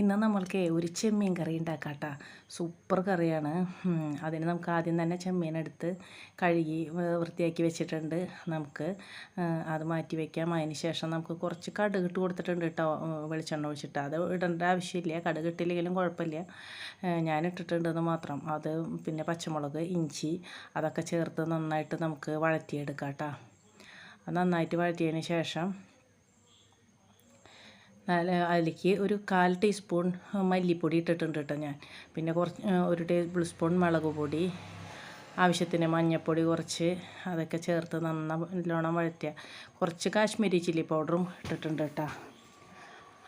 ഇന്ന് നമ്മൾക്ക് ഒരു ചെമ്മീൻ കറി ഉണ്ടാക്കാം കേട്ടോ സൂപ്പർ കറിയാണ്. അതിന് നമുക്ക് ആദ്യം തന്നെ ചെമ്മീൻ എടുത്ത് കഴുകി വൃത്തിയാക്കി വെച്ചിട്ടുണ്ട് നമുക്ക്. അത് മാറ്റി വയ്ക്കാം അതിന് ശേഷം നമുക്ക് കുറച്ച് കടുക് ഇട്ട് കൊടുത്തിട്ടുണ്ട് കേട്ടോ വെളിച്ചെണ്ണ ഒഴിച്ചിട്ട്. അത് ഇടേണ്ട ആവശ്യമില്ല. കടുക് ഇട്ടില്ലെങ്കിലും കുഴപ്പമില്ല. ഞാൻ ഇട്ടിട്ടുണ്ടെന്ന് മാത്രം. അത് പിന്നെ പച്ചമുളക് ഇഞ്ചി അതൊക്കെ ചേർത്ത് നന്നായിട്ട് നമുക്ക് വഴറ്റിയെടുക്കാം കേട്ടോ നന്നായിട്ട് വഴറ്റിയതിന് ശേഷം അതിലേക്ക് ഒരു കാൽ ടീസ്പൂൺ മല്ലിപ്പൊടി ഇട്ടിട്ടുണ്ട് കേട്ടോ ഞാൻ. പിന്നെ കുറച്ച് ഒരു ടേബിൾ സ്പൂൺ മുളക് പൊടി ആവശ്യത്തിന് മഞ്ഞൾപ്പൊടി കുറച്ച് അതൊക്കെ ചേർത്ത് നല്ലോണം വഴറ്റുക. കുറച്ച് കാശ്മീരി ചില്ലി പൗഡറും ഇട്ടിട്ടുണ്ട് കേട്ടോ.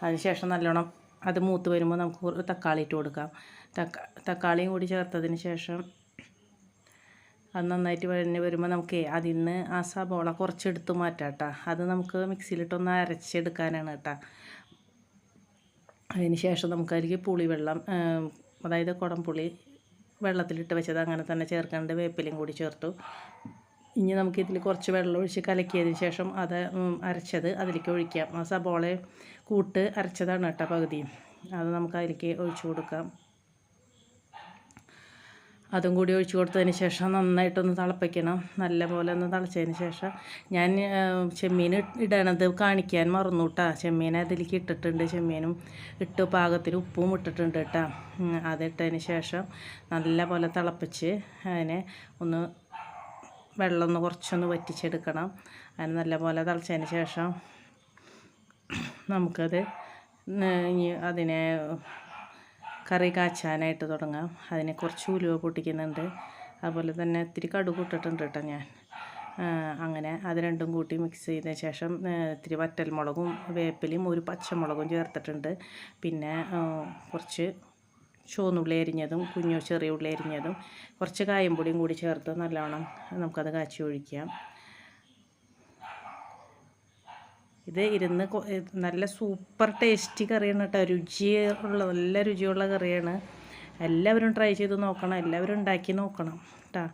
അതിനുശേഷം നല്ലോണം അത് മൂത്ത് വരുമ്പോൾ നമുക്ക് തക്കാളി ഇട്ട് കൊടുക്കാം. തക്കാളിയും കൂടി ചേർത്തതിന് ശേഷം അത് നന്നായിട്ട് വഴഞ്ഞ് വരുമ്പോൾ നമുക്ക് അതിൽ നിന്ന് ആ സബോള കുറച്ചെടുത്ത് മാറ്റാം കേട്ടോ. അത് നമുക്ക് മിക്സിയിലിട്ടൊന്ന് അരച്ചെടുക്കാനാണ് കേട്ടോ. അതിന് ശേഷം നമുക്ക് അതിലേക്ക് പുളിവെള്ളം അതായത് കുടംപുളി വെള്ളത്തിലിട്ട് വെച്ചത്. അങ്ങനെ തന്നെ ചേർക്കേണ്ട വേപ്പിലയും കൂടി ചേർത്തു. ഇനി നമുക്കിതിൽ കുറച്ച് വെള്ളം ഒഴിച്ച് കലക്കിയതിന് ശേഷം അത് അരച്ചത് അതിലേക്ക് ഒഴിക്കാം. ആ സബോള കൂട്ട് അരച്ചതാണ് കേട്ടോ പകുതിയും അത് നമുക്ക് അതിലേക്ക് ഒഴിച്ചു കൊടുക്കാം. അതും കൂടി ഒഴിച്ച് കൊടുത്തതിന് ശേഷം നന്നായിട്ടൊന്ന് തിളപ്പിക്കണം. നല്ലപോലെ ഒന്ന് തിളച്ചതിന് ശേഷം ഞാൻ ചെമ്മീൻ ഇടണത് കാണിക്കാൻ മറന്നു കേട്ടോ ചെമ്മീൻ അതിലേക്ക് ഇട്ടിട്ടുണ്ട്. ചെമ്മീനും ഇട്ട് പാകത്തിന് ഉപ്പും ഇട്ടിട്ടുണ്ട് കേട്ടോ അതിട്ടതിന് ശേഷം നല്ല പോലെ തിളപ്പിച്ച് അതിനെ ഒന്ന് വെള്ളം ഒന്ന് കുറച്ചൊന്ന് വറ്റിച്ചെടുക്കണം. അതിന് നല്ല പോലെ തിളച്ചതിന് ശേഷം നമുക്കത് ഇനി അതിനെ കറി കാച്ചാനായിട്ട് തുടങ്ങാം. അതിനെ കുറച്ച് ഉലുവ പൊട്ടിക്കുന്നുണ്ട്. അതുപോലെ തന്നെ ഇത്തിരി കടുക് ഇട്ടിട്ടുണ്ട് കേട്ടോ ഞാൻ. അങ്ങനെ അത് രണ്ടും കൂട്ടി മിക്സ് ചെയ്തതിന് ശേഷം ഇത്തിരി വറ്റൽമുളകും വേപ്പിലയും ഒരു പച്ചമുളകും ചേർത്തിട്ടുണ്ട്. പിന്നെ കുറച്ച് ചുവന്നുള്ളി അരിഞ്ഞതും കുഞ്ഞു ചെറിയ ഉള്ളി അരിഞ്ഞതും കുറച്ച് കായംപൊടിയും കൂടി ചേർത്ത് നല്ലവണ്ണം നമുക്കത് കാച്ചി ഒഴിക്കാം. ഇത് ഇരുന്ന് നല്ല സൂപ്പർ ടേസ്റ്റി കറിയാണ് കേട്ടോ. രുചിയുള്ള നല്ല രുചിയുള്ള കറിയാണ്. എല്ലാവരും ട്രൈ ചെയ്ത് നോക്കണം. എല്ലാവരും ഉണ്ടാക്കി നോക്കണം കേട്ടോ.